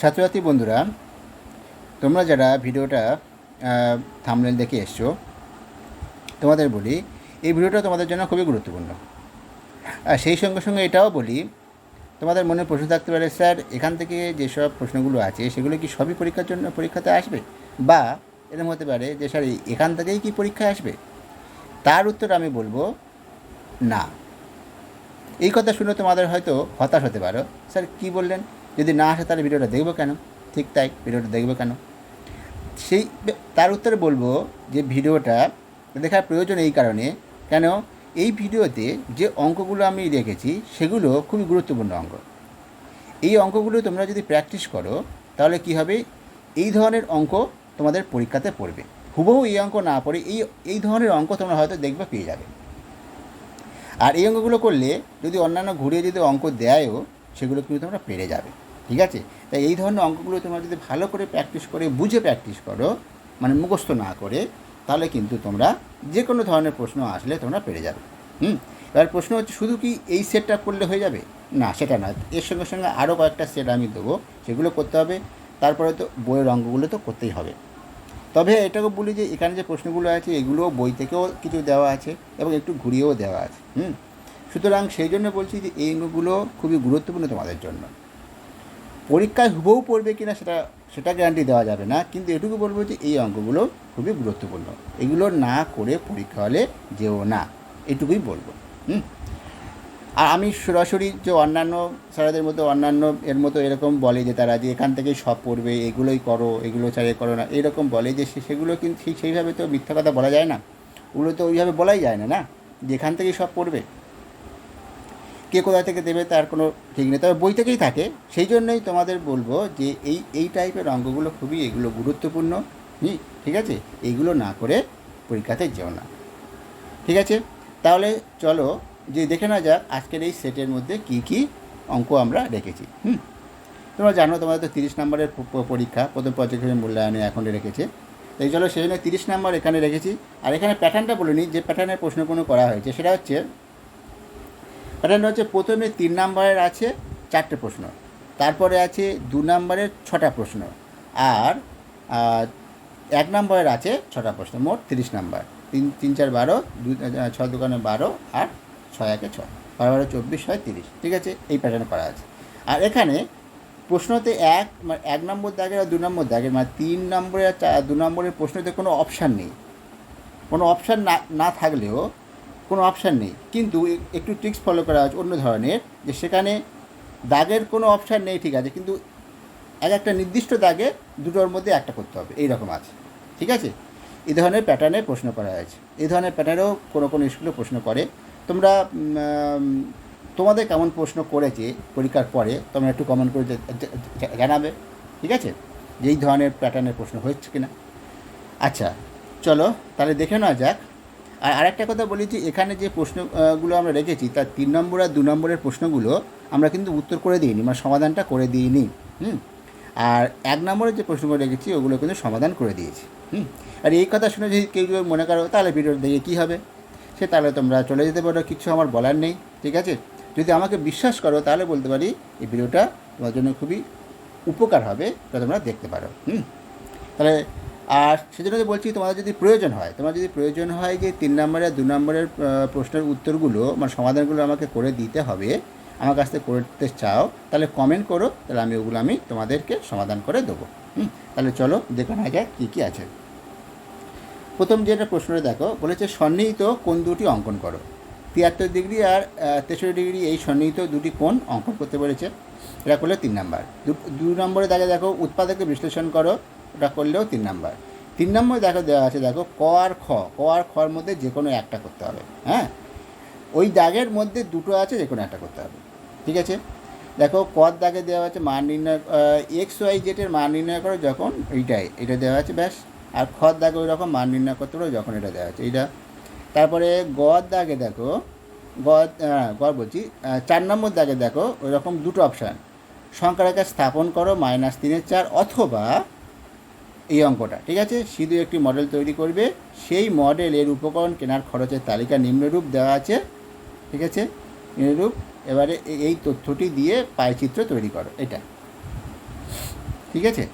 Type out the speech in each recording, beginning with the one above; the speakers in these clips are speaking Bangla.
ছাত্রছাত্রী বন্ধুরা, তোমরা যারা ভিডিওটা থামলেন দেখে এসছো, তোমাদের বলি, এই ভিডিওটা তোমাদের জন্য খুবই গুরুত্বপূর্ণ। আর সেই সঙ্গে সঙ্গে এটাও বলি, তোমাদের মনে প্রশ্ন থাকতে পারে, স্যার, এখান থেকে যেসব প্রশ্নগুলো আছে, সেগুলো কি সবই পরীক্ষার জন্য পরীক্ষাতে আসবে? বা এরকম হতে পারে যে, স্যার এখান থেকেই কি পরীক্ষায় আসবে? তার উত্তর আমি বলব, না। এই কথা শুনে তোমাদের হয়তো হতাশ হতে পারো, স্যার, কী বললেন? যদি না আসে তাহলে ভিডিওটা দেখব কেন? ঠিক তাই, ভিডিওটা দেখব কেন? সেই তার উত্তরে বলব যে ভিডিওটা দেখার প্রয়োজন এই কারণে, কেন? এই ভিডিওতে যে অঙ্কগুলো আমি রেখেছি সেগুলো খুবই গুরুত্বপূর্ণ অঙ্ক। এই অঙ্কগুলো তোমরা যদি প্র্যাকটিস করো, তাহলে কি হবে? এই ধরনের অঙ্ক তোমাদের পরীক্ষাতে পড়বে। হুবহু এই অঙ্ক না পড়ে এই এই ধরনের অঙ্ক তোমরা হয়তো দেখবে, পেয়ে যাবে। আর এই অঙ্কগুলো করলে যদি অন্যান্য ঘুরিয়ে যদি অঙ্ক দেয়ও, সেগুলো কিন্তু তোমরা পেরে যাবে। ঠিক আছে? তাই এই ধরনের অঙ্কগুলো তোমরা যদি ভালো করে প্র্যাকটিস করে, বুঝে প্র্যাকটিস করো মানে মুখস্থ না করে, তাহলে কিন্তু তোমরা যে কোনো ধরনের প্রশ্ন আসলে তোমরা পেরে যাবে। হুম? এবার প্রশ্ন হচ্ছে, শুধু কি এই সেটটা করলে হয়ে যাবে? না, সেটা না। এর সঙ্গে সঙ্গে আরও কয়েকটা সেট আমি দেবো, সেগুলো করতে হবে। তারপরে তো বইয়ের অঙ্কগুলো তো করতেই হবে। তবে এটাকে বলি যে, এখানে যে প্রশ্নগুলো আছে এগুলো বই থেকেও কিছু দেওয়া আছে এবং একটু ঘুরিয়েও দেওয়া আছে। হুম? সুতরাং সেই জন্য বলছি যে, এই অঙ্কগুলো খুবই গুরুত্বপূর্ণ তোমাদের জন্য। পরীক্ষায় হুবহু পড়বে কি না সেটা সেটা গ্যারান্টি দেওয়া যাবে না। কিন্তু এটুকু বলব যে এই অঙ্কগুলো খুবই গুরুত্বপূর্ণ। এগুলো না করে পরীক্ষা হলে যেও না, এটুকুই বলব। হুম? আর আমি সরাসরি যে অন্যান্য স্যারদের মতো, অন্যান্য এর মতো এরকম বলে যে তারা যে এখান থেকেই সব পড়বে, এগুলোই করো, এগুলো ছাড়িয়ে করো না, এরকম বলে যে সেগুলো কিন্তু সেইভাবে তো মিথ্যা কথা বলা যায় না। ওগুলো তো ওইভাবে বলাই যায় না না? যে এখান থেকেই সব পড়বে। কে কোথা থেকে দেবে তার কোনো ঠিক নেই। তবে বই থেকেই থাকে। সেই জন্যই তোমাদের বলব যে এই এই টাইপের অঙ্কগুলো খুবই, এগুলো গুরুত্বপূর্ণ। ঠিক আছে? এইগুলো না করে পরীক্ষাতে যেও না। ঠিক আছে? তাহলে চলো যে দেখে না যাক আজকের এই সেটের মধ্যে কি কি অঙ্ক আমরা রেখেছি। হুম? তোমরা জানো তোমাদের তো তিরিশ নম্বরের পরীক্ষা। প্রথম পর্যায়ের মূল্যায়নে এখন রেখেছে। এই চলো সেই জন্য তিরিশ নম্বর এখানে রেখেছি। আর এখানে প্যাটার্নটা বলে নিই। যে প্যাটার্নের প্রশ্ন কোনো করা হয়েছে, সেটা হচ্ছে প্যাটার্নটা হচ্ছে প্রথমে তিন নম্বরের আছে চারটে প্রশ্ন, তারপরে আছে দু নম্বরের ছটা প্রশ্ন, আর এক নম্বরের আছে ছটা প্রশ্ন, মোট তিরিশ নাম্বার, তিন তিন চার বারো দু ছয় দোকানে বারো আর ছয় একে ছয় বারো বারো চব্বিশ, ছয় তিরিশ, ঠিক আছে? এই প্যাটার্নে করা আছে। আর এখানে প্রশ্নতে এক মানে এক নম্বর দাগের আর দু নম্বর দাগের মানে তিন নম্বরের আর দু নম্বরের প্রশ্নতে কোনো অপশান নেই। কোনো অপশান না না থাকলেও কোনো অপশান নেই। কিন্তু একটু ট্রিক্স ফলো করা আছে অন্য ধরনের, যে সেখানে দাগের কোনো অপশান নেই, ঠিক আছে, কিন্তু এক একটা নির্দিষ্ট দাগে দুটোর মধ্যে একটা করতে হবে এই রকম আছে, ঠিক আছে? এই ধরনের প্যাটার্নে প্রশ্ন করা হয়েছে। এই ধরনের প্যাটার্নেও কোনো কোনো স্কুলে প্রশ্ন করে। তোমরা তোমাদের কেমন প্রশ্ন করেছে পরীক্ষার পরে, তোমরা একটু কমেন্ট করে জানাবে, ঠিক আছে? যে এই ধরনের প্যাটার্নের প্রশ্ন হচ্ছে কিনা। আচ্ছা চলো, তাহলে দেখে নেওয়া যাক। আর আরেকটা কথা বলি যে এখানে যে প্রশ্নগুলো আমরা রেখেছি, তার তিন নম্বর আর দু নম্বরের প্রশ্নগুলো আমরা কিন্তু উত্তর করে দিইনি মানে সমাধানটা করে দিইনি, হুম? আর এক নম্বরের যে প্রশ্নগুলো রেখেছি, ওগুলো কিন্তু সমাধান করে দিয়েছি, হুম? আর এই কথা শুনে যদি কেউ কেউ মনে করো, তাহলে ভিডিওটা দেখে কী হবে? সে তাহলে তোমরা চলে যেতে পারো, কিছু আমার বলার নেই, ঠিক আছে? যদি আমাকে বিশ্বাস করো, তাহলে বলতে পারি এই ভিডিওটা তোমার জন্য খুবই উপকার হবে তা তোমরা দেখতে পারো, হুম? তাহলে আর সেজন্য বলছি তোমাদের যদি প্রয়োজন হয়, তোমার যদি প্রয়োজন হয় যে তিন নম্বরের দু নম্বরের প্রশ্নের উত্তরগুলো মানে সমাধানগুলো আমাকে করে দিতে হবে, আমার কাছ থেকে করতে চাও, তাহলে কমেন্ট করো, তাহলে আমি ওগুলো আমি তোমাদেরকে সমাধান করে দেবো। হুম, তাহলে চলো দেখে নেওয়া যায় কী কী আছে। প্রথম যেটা প্রশ্নটা দেখো, বলেছে সন্নিহিত কোন দুটি অঙ্কন করো? তিয়াত্তর ডিগ্রি আর তেষট্টি ডিগ্রি এই সন্নিহিত দুটি কোণ অঙ্কন করতে পেরেছে এটা করলে তিন নাম্বার। দু- দু নম্বরে দেখা দেখো, উৎপাদকে বিশ্লেষণ করো ওটা করলেও তিন নাম্বার। তিন নম্বর দেখো, দেওয়া আছে দেখো, ক আর খ। ক আর খর মধ্যে যে কোনো একটা করতে হবে হ্যাঁ? ওই দাগের মধ্যে দুটো আছে যে কোনো একটা করতে হবে, ঠিক আছে? দেখো, কর দাগে দেওয়া আছে মান নির্ণয় এক্স ওয়াই জেটের মান নির্ণয় করো যখন, এইটাই, এটা দেওয়া আছে, ব্যাস। আর খর দাগে ওই রকম মান নির্ণয় করতে পারো যখন এটা দেওয়া আছে, এইটা। তারপরে গদ দাগে দেখো গদ হ্যাঁ গড় বলছি চার নম্বর দাগে দেখো, ওই রকম দুটো অপশান সংখ্যা রেখা স্থাপন করো, মাইনাস তিনের চার, অথবা এই অঙ্কটা, ঠিক আছে? শুধু একটি মডেল তৈরি করবে। সেই মডেলের উপকরণ কেনার খরচের তালিকা নিম্নরূপ দেওয়া আছে, ঠিক আছে? নিম্নরূপ, এবারে এই তথ্যটি দিয়ে পায়চিত্র তৈরি করো, এটা। ঠিক আছে?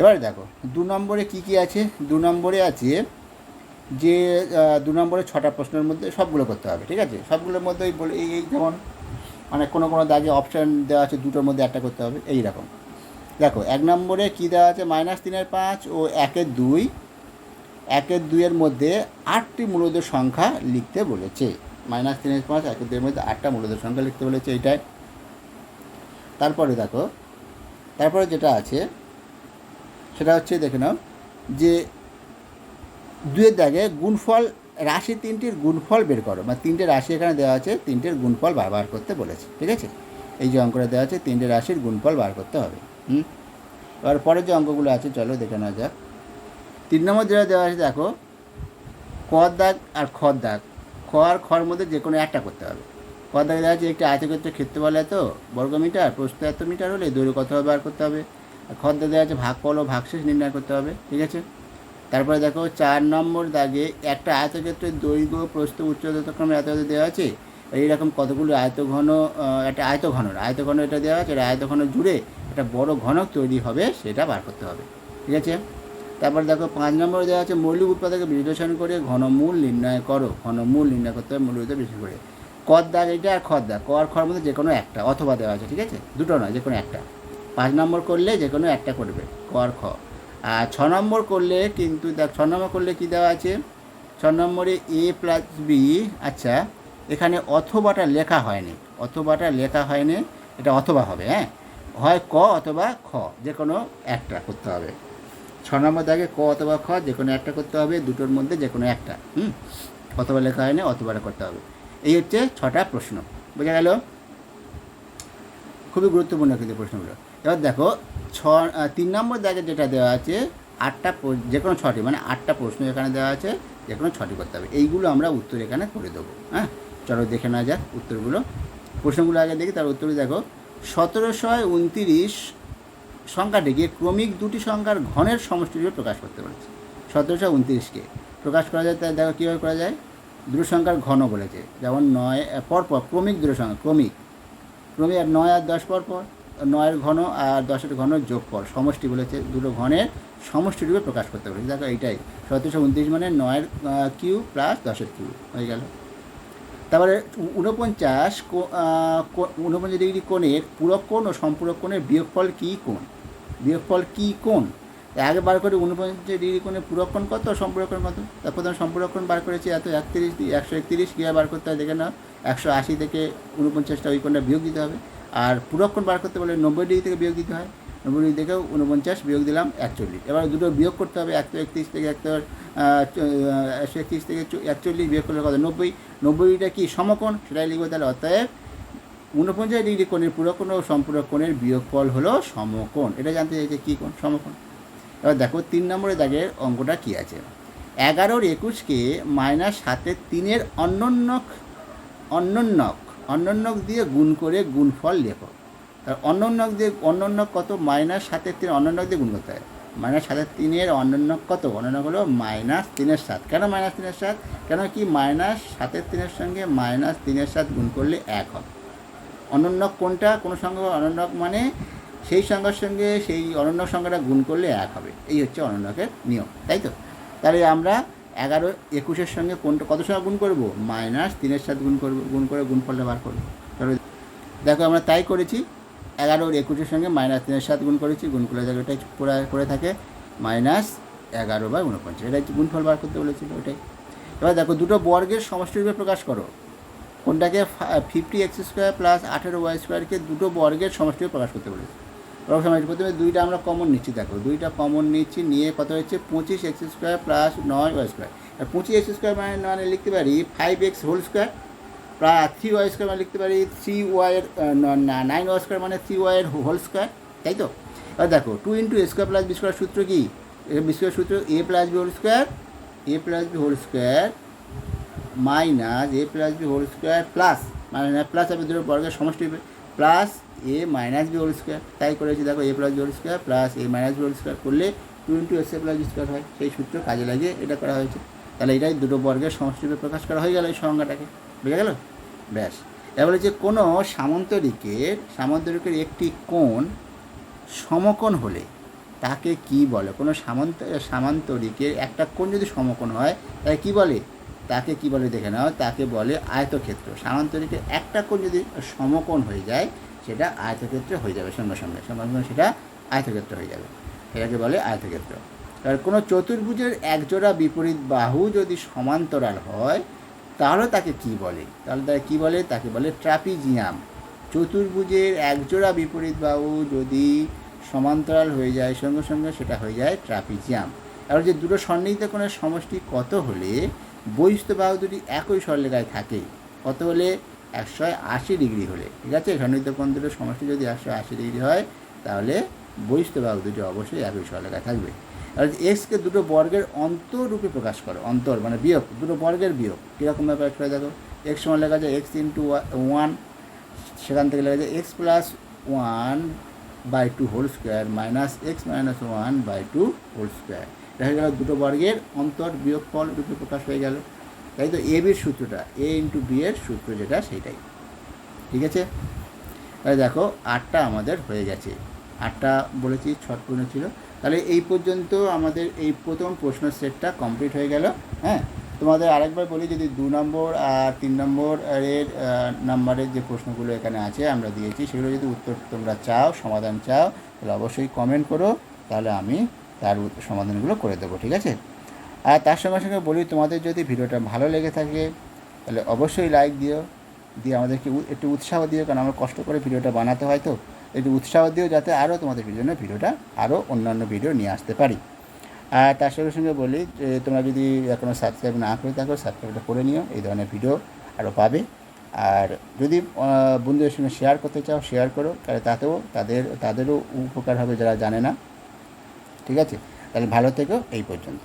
এবারে দেখো, দু নম্বরে কি কি আছে? দু নম্বরে আছে যে দু নম্বরে ছটা প্রশ্নের মধ্যে সবগুলো করতে হবে, ঠিক আছে? সবগুলোর মধ্যে এই যেমন মানে কোনো কোনো দাগে অপশান দেওয়া আছে, দুটোর মধ্যে একটা করতে হবে এই রকম দেখো, এক নম্বরে কী দেওয়া আছে? মাইনাস তিনের পাঁচ ও একের দুই। একের দুইয়ের মধ্যে আটটি মূলদের সংখ্যা লিখতে বলেছে। মাইনাস তিনের পাঁচ, একের দুইয়ের মধ্যে আটটা মূলদের সংখ্যা লিখতে বলেছে এইটাই। তারপরে দেখো, তারপরে যেটা আছে, সেটা হচ্ছে দেখে নাও যে দুয়ের দাগে গুণফল, রাশি তিনটির গুণফল বের করো। মানে তিনটে রাশি এখানে দেওয়া আছে, তিনটের গুণফল বার করতে বলেছে। ঠিক আছে? এই যে অঙ্কটা দেওয়া আছে, তিনটে রাশির গুণফল বার করতে হবে। হুম? এবার পরের যে অঙ্কগুলো আছে, চলো দেখে নেওয়া যাক। তিন নম্বর যেটা দেওয়া আছে, দেখো কর দাগ আর খর দাগ। খ আর খর মধ্যে যে কোনো একটা করতে হবে। খর দাগ দেওয়া আছে, একটি আয়তক্ষেত্রের ক্ষেত্রফল এত বর্গ মিটার প্রস্থ এত মিটার হলে দৈর্ঘ্য কত হবে বার করতে হবে। আর খর দাগ দেওয়া আছে ভাগ ভাগফল ও ভাগশেষ নির্ণয় করতে হবে, ঠিক আছে? তারপরে দেখো, চার নম্বর দাগে একটা আয়তক্ষেত্রের দৈর্ঘ্য, প্রস্থ উচ্চতা যথাক্রমে এত দেওয়া আছে। এইরকম কতগুলো আয়তঘন একটা আয়তঘন আয়তঘন এটা দেওয়া আছে, এটা আয়তঘন জুড়ে একটা বড় ঘনক তৈরি হবে, সেটা বার করতে হবে। ঠিক আছে? তারপর দেখো, পাঁচ নম্বরে দেওয়া আছে, মৌলিক উৎপাদকে বিশ্লেষণ করে ঘনমূল নির্ণয় করো। ঘনমূল নির্ণয় করতে হবে, মৌলিক বিশ্লেষণ করে। কর দাগ এটা আর খর দাগ। কর খর মধ্যে যে কোনো একটা, অথবা দেওয়া আছে, ঠিক আছে? দুটো নয় যে কোনো একটা। পাঁচ নম্বর করলে যে কোনো একটা করবে, কর খ। আর ছ নম্বর করলে কিন্তু দেখ, ছ নম্বর করলে কী দেওয়া আছে? ছ নম্বরে এ প্লাস বি আচ্ছা এখানে অথবাটা লেখা হয়নি। অথবাটা লেখা হয়নি, এটা অথবা হবে হ্যাঁ? হয় ক অথবা খ, যে কোনো একটা করতে হবে। ছ নম্বর দাগে ক অথবা খ, যে কোনো একটা করতে হবে, দুটোর মধ্যে যে কোনো একটা, হুম? অথবা লেখা হয়নি অথবাটা করতে হবে। এই হচ্ছে ছটা প্রশ্ন, বোঝা গেল? খুবই গুরুত্বপূর্ণ কিন্তু প্রশ্নগুলো। এবার দেখো, ছ তিন নম্বর দাগে যেটা দেওয়া আছে, আটটা যে কোনো ছটি মানে আটটা প্রশ্ন এখানে দেওয়া আছে, যে কোনো ছটি করতে হবে। এইগুলো আমরা উত্তর এখানে করে দেবো হ্যাঁ? চলো দেখে নেওয়া যাক উত্তরগুলো। প্রশ্নগুলো আগে দেখি, তার উত্তর দেখো সতেরোশো উনতিরিশ সংখ্যাটিকে ক্রমিক দুটি সংখ্যার ঘনের সমষ্টি রূপে প্রকাশ করতে বলেছে সতেরোশো উনত্রিশকে প্রকাশ করা যায় তাই দেখো কীভাবে করা যায়? দুটো সংখ্যার ঘন বলেছে। যেমন নয় পরপর ক্রমিক দুটো সংখ্যা ক্রমিক। ক্রমিক আর নয় আর দশ পর পর নয়ের ঘন আর দশের ঘন যোগ পর সমষ্টি বলেছে। দুটো ঘনের সমষ্টি রূপে প্রকাশ করতে বলেছে দেখো এইটাই। সতেরোশো উনত্রিশ মানে নয়ের কিউ প্লাস দশের কিউ হয়ে গেল। তারপরে ঊনপঞ্চাশ ঊনপঞ্চাশ ডিগ্রি কোণের পূরক কোণ ও সম্পূরক কোণের বিয়োগফল কী কোণ? বিয়োগফল কী কোণ? আগে বার করে ঊনপঞ্চাশ ডিগ্রি পূরক কোণ কত? সম্পূরক কোণ কত? তারপর আমি সম্পূরক কোণ বার করেছি এত একত্রিশ একশো একত্রিশ কীভাবে বার করতে হয়, দেখে না একশো আশি থেকে ঊনপঞ্চাশটা ওই কোণটা বিয়োগ দিতে হবে। আর পূরক কোণ বার করতে বলে নব্বই ডিগ্রি থেকে বিয়োগ দিতে হয়। নব্বই ডিগ্রি থেকেও ঊনপঞ্চাশ বিয়োগ দিলাম একচল্লিশ। এবার দুটো বিয়োগ করতে হবে, একশো একত্রিশ থেকে একশো একশো একত্রিশ থেকে একচল্লিশ বিয়োগ করলে কত? নব্বই। নব্বইটা কি সমকোণ? সেটাই লিখব তাহলে। অতএব ঊনপঞ্চাশ ডিগ্রি কোণের পুরোকোণ ও সম্পূরক কোণের বিয়োগফল হলো সমকোণ। এটা জানতে চাইছে কী কোণ? সমকোণ। এবার দেখো তিন নম্বরের দাগের অঙ্কটা কী আছে? এগারোর একুশকে মাইনাস সাতের তিনের অন্যন্যক অন্যন্যক অন্যন্যক দিয়ে গুণ করে গুণফল লেখো। তার অন্যন্যক দিয়ে অন্যন্যক কত মাইনাস সাতের তিন অন্যন্যক দিয়ে গুণ করতে হয়? মাইনাস সাতের তিনের অন্যন্যক কত? অন্যন্যক হলো মাইনাস তিনের সাত। কেন মাইনাস তিনের সাত? কেন কি মাইনাস সাতের তিনের সঙ্গে মাইনাস তিনের সাত গুণ করলে এক হবে? অনন্যক কোনটা? কোনো সংখ্যা অনন্যক মানে সেই সংখ্যার সঙ্গে সেই অনন্যক সংখ্যাটা গুণ করলে এক হবে। এই হচ্ছে অনন্যকের নিয়ম, তাই তো? তাহলে আমরা এগারো একুশের সঙ্গে কোনটা, কত সংখ্যা গুণ করব? মাইনাস তিনের সাথে গুণ করব, গুণ করে গুণ গুণফলটা বার করব। তাহলে দেখো আমরা তাই করেছি। এগারোর একুশের সঙ্গে মাইনাস তিনের সাথে গুণ করেছি, গুণ করলে দেখো এটাই করে করে থাকে মাইনাস এগারো বাই উনপঞ্চাশ এটা গুণফল বার করতে বলেছিল ওটাই। এবার দেখো, দুটো বর্গের সমষ্টি রূপে প্রকাশ করো। কোনটাকে ফিফটি এক্স স্কোয়ার প্লাস আঠেরো ওয়াই স্কোয়ারকে দুটো বর্গের সমষ্টি রূপে প্রকাশ করতে বলেছে। প্রকাশ সমষ্টি প্রথমে দুইটা আমরা কমন নিচ্ছি, দেখো। দুইটা কমন নিচ্ছি, নিয়ে কত হচ্ছে পঁচিশ এক্স স্কোয়ার প্লাস নয় ওয়াই স্কোয়ার পঁচিশ এক্স স্কোয়ার মানে মানে লিখতে পারি ফাইভ এক্স হোল স্কোয়ার প্রায় থ্রি ওয়াই স্কোয়ার মানে লিখতে পারি থ্রি ওয়াইয়ের নাইন ওয়াই স্কোয়ার মানে থ্রি ওয়াইয়ের হোল স্কোয়ার তাই তো? এবার দেখো two into square plus b square সূত্র কি? বি স্কোয়ার সূত্র a plus b whole square a plus b whole square minus a plus b whole square plus মানে প্লাস হবে দুটো বর্গের সমষ্টি plus a minus b whole square তাই করেছি দেখো a plus b whole square plus a minus b whole square করলে two into s a plus b square হয়, সেই সূত্র কাজে লাগিয়ে এটা করা হয়েছে। তাহলে এটাই দুটো বর্গের সমষ্টিরূপে প্রকাশ করা হয়ে গেল এই সংজ্ঞাটাকে। বুঝে গেল? ব্যাস। এবার যে কোনো সামন্তরিকের সামন্তরিকের একটি কোণ সমকোণ হলে তাকে কি বলে? কোনো সামান্ত, সামান্তরিকের একটা কোণ যদি সমকোণ হয়, তাকে কি বলে? তাকে কি বলে দেখে নাও, তাকে বলে আয়তক্ষেত্র। সামান্তরিকের একটা কোণ যদি সমকোণ হয়ে যায়, সেটা আয়তক্ষেত্র হয়ে যাবে। সঙ্গে সঙ্গে সঙ্গে সঙ্গে সেটা আয়তক্ষেত্র হয়ে যাবে। সেটাকে বলে আয়তক্ষেত্র। আর কোনো চতুর্ভুজের একজোড়া বিপরীত বাহু যদি সমান্তরাল হয় তাহলে তাকে কি বলে? তাহলে তাকে কী বলে? তাকে বলে ট্রাপিজিয়াম। চতুর্ভুজের একজোড়া বিপরীত বাহু যদি সমান্তরাল হয়ে যায়, সঙ্গে সঙ্গে সেটা হয়ে যায় ট্রাপিজিয়াম। এবার যে দুটো সন্নিহিত কোণের সমষ্টি কত হলে বহিস্থ বাহু দুটি একই সরলেখায় থাকে? কত হলে? একশো আশি ডিগ্রি হলে। ঠিক আছে? সন্নিহিত কোণ দুটো সমষ্টি যদি একশো আশি ডিগ্রি হয়, তাহলে বহিস্থ বাহু দুটি অবশ্যই একই সরলেখায় থাকবে। এক্সকে দুটো বর্গের অন্তরূপে প্রকাশ করো, অন্তর মানে বিয়োগ, দুটো বর্গের বিয়োগ। কীরকম ব্যাপার একটা দেখো। এক্স সমান লেখা যায় এক্স ইন্টু ওয়ান সেখান থেকে লেখা যায় x plus one by two whole square minus x minus one by two whole square দেখা গেল দুটো বর্গের অন্তর বিয়োগ ফল রূপে প্রকাশ হয়ে গেল। তাই তো এ বির সূত্রটা এ ইন্টু বি এর সূত্র যেটা সেটাই ঠিক আছে? তাহলে দেখো, আটটা আমাদের হয়ে গেছে। আটটা বলেছি, ছট পূর্ণ ছিল। তাহলে এই পর্যন্ত আমাদের এই প্রথম প্রশ্ন সেটটা কমপ্লিট হয়ে গেল হ্যাঁ? তোমাদের আরেকবার বলি, যদি দু নম্বর আর তিন নম্বর এর নাম্বারের যে প্রশ্নগুলো এখানে আছে আমরা দিয়েছি, সেগুলো যদি উত্তর তোমরা চাও, সমাধান চাও, তাহলে অবশ্যই কমেন্ট করো, তাহলে আমি তার সমাধানগুলো করে দেবো, ঠিক আছে? আর তার সঙ্গে সঙ্গে বলি, তোমাদের যদি ভিডিওটা ভালো লেগে থাকে, তাহলে অবশ্যই লাইক দিও, দিয়ে আমাদেরকে একটু উৎসাহ দিও, কারণ আমরা কষ্ট করে ভিডিওটা বানাতে হয় তো। একটু উৎসাহ দিও যাতে আরও তোমাদের জন্য ভিডিওটা আরও অন্যান্য ভিডিও নিয়ে আসতে পারি। আর তার সঙ্গে সঙ্গে বলি যে, তোমরা যদি এখনও সাবস্ক্রাইব না করে থাকো সাবস্ক্রাইবটা করে নিও, এই ধরনের ভিডিও আরও পাবে। আর যদি বন্ধুদের সঙ্গে শেয়ার করতে চাও শেয়ার করো, তাহলে তাতেও তাদের, তাদেরও উপকার হবে যারা জানে না। ঠিক আছে? তাহলে ভালো থেকো, এই পর্যন্ত।